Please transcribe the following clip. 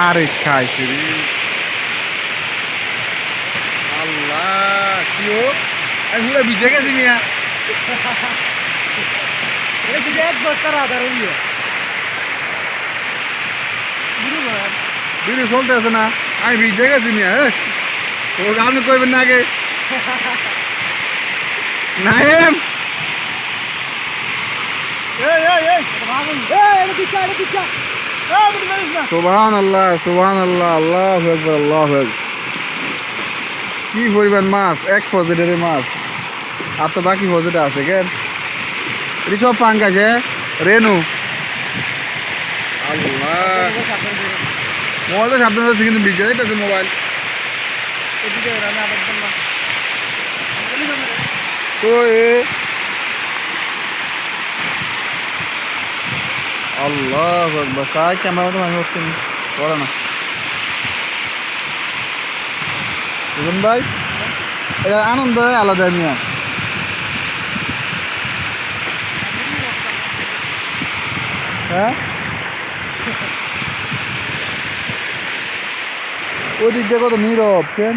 আরে খাইছে রে। আল্লাহ কি ও? আমি পুরো ভিজে গেছি মিয়া। এক বস্তার আধার হইল বিড়ি চলতে আছে না। আমি ভিজে গেছি মিয়া ও আপনি কইবেন না আগে। নাইম এই এই এই এই পিছা এটা পিছা এই আল্লাহ আল্লাহ আল্লাহ একবার আল্লাহ কি পরিমাণ মাছ? এক পজিটের মাছ। আর তো বাকি পজিটে আছে কেন এটি সব পাঙ্গাস হ্যাঁ? রেনু আল্লাহ। মোবাইল তো সাবধান আছে কিন্তু ভিজে যাইতেছে মোবাইল। তো এ আল্লাহ একবার ক্যামেরা মতো আমি বসছি করে না। বুঝুন ভাই, এটা আনন্দ আলাদা মিয়া। হ্যাঁ? ওই দিক দিয়ে কত নীরব কেন